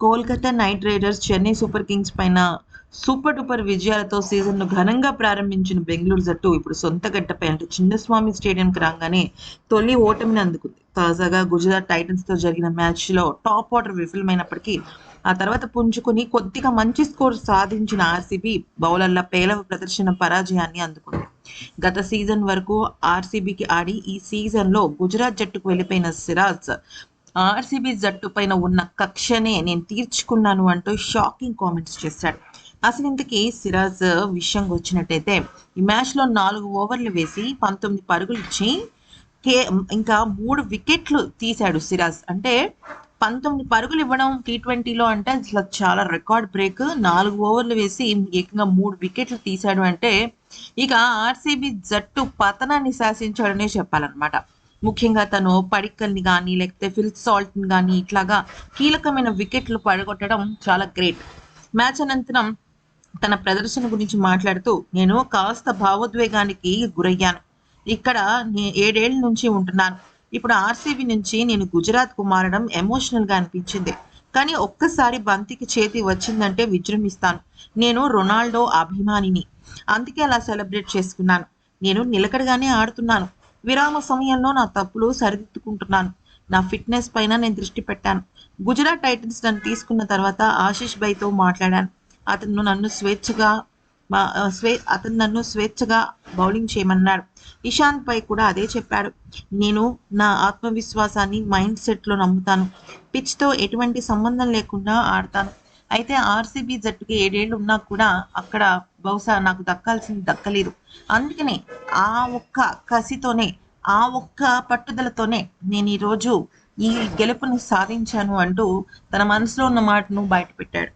Kolkata Knight Riders Chennai Super Kings పైన super duper విజయాలతో సీజన్ను ఘనంగా ప్రారంభించిన బెంగళూరు జట్టు ఇప్పుడు సొంత గడ్డపై అంటే చిన్నస్వామి స్టేడియంకి రాగానే తొలి ఓటమిని అందుకుంది. తాజాగా గుజరాత్ టైటన్స్తో జరిగిన మ్యాచ్లో టాప్ ఆర్డర్ విఫలమైనప్పటికీ ఆ తర్వాత పుంజుకుని కొద్దిగా మంచి స్కోర్ సాధించిన ఆర్సీబీ బౌలర్ల పేలవ ప్రదర్శన పరాజయాన్ని అందుకుంది. గత సీజన్ వరకు ఆర్సీబీకి ఆడి ఈ సీజన్లో గుజరాత్ జట్టుకు వెళ్ళిపోయిన సిరాజ్ ఆర్సీబీ జట్టు పైన ఉన్న కక్షనే నేను తీర్చుకున్నాను అంటూ షాకింగ్ కామెంట్స్ చేశాడు. అసలు ఇంతకీ సిరాజ్ విషయంకి వచ్చినట్టయితే ఈ మ్యాచ్లో నాలుగు ఓవర్లు వేసి పంతొమ్మిది పరుగులు ఇచ్చి కే ఇంకా మూడు వికెట్లు తీశాడు సిరాజ్. అంటే పంతొమ్మిది పరుగులు ఇవ్వడం టీ ట్వంటీలో అంటే అసలు చాలా రికార్డ్ బ్రేక్. నాలుగు ఓవర్లు వేసి ఏకంగా మూడు వికెట్లు తీశాడు అంటే ఇక ఆర్సీబీ జట్టు పతనాన్ని శాసించాడనే చెప్పాలన్నమాట. ముఖ్యంగా తను పడిక్కల్ని కానీ లేకపోతే ఫిల్ సాల్ట్ని కానీ ఇట్లాగా కీలకమైన వికెట్లు పడగొట్టడం చాలా గ్రేట్. మ్యాచ్ అనంతరం తన ప్రదర్శన గురించి మాట్లాడుతూ నేను కాస్త భావోద్వేగానికి గురయ్యాను. ఇక్కడ ఏడేళ్ళ నుంచి ఉంటున్నాను. ఇప్పుడు ఆర్సీబీ నుంచి నేను గుజరాత్కు మారడం ఎమోషనల్గా అనిపించింది. కానీ ఒక్కసారి బంతికి చేతి వచ్చిందంటే విజృంభిస్తాను. నేను రొనాల్డో అభిమానిని. అందుకే అలా సెలబ్రేట్ చేసుకున్నాను. నేను నిలకడగానే ఆడుతున్నాను. విరామ సమయంలో నా తప్పులు సరిదిద్దుకుంటున్నాను. నా ఫిట్నెస్ పైన నేను దృష్టి పెట్టాను. గుజరాత్ టైటన్స్ నన్ను తీసుకున్న తర్వాత ఆశీష్ భయ్తో మాట్లాడాను. అతను నన్ను స్వేచ్ఛగా మా- స్వే అతను నన్ను స్వేచ్ఛగా బౌలింగ్ చేయమన్నాడు. ఇషాంత్ పై కూడా అదే చెప్పాడు. నేను నా ఆత్మవిశ్వాసాన్ని మైండ్ సెట్లో నమ్ముతాను. పిచ్తో ఎటువంటి సంబంధం లేకుండా ఆడతాను. అయితే ఆర్సీబీ జట్టుకి ఏడేళ్ళు ఉన్నా కూడా అక్కడ బహుశా నాకు దక్కాల్సింది దక్కలేదు. అందుకనే ఆ ఒక్క కసితోనే ఆ ఒక్క పట్టుదలతోనే నేను ఈరోజు ఈ గెలుపును సాధించాను అంటూ తన మనసులో ఉన్న మాటను బయటపెట్టాడు.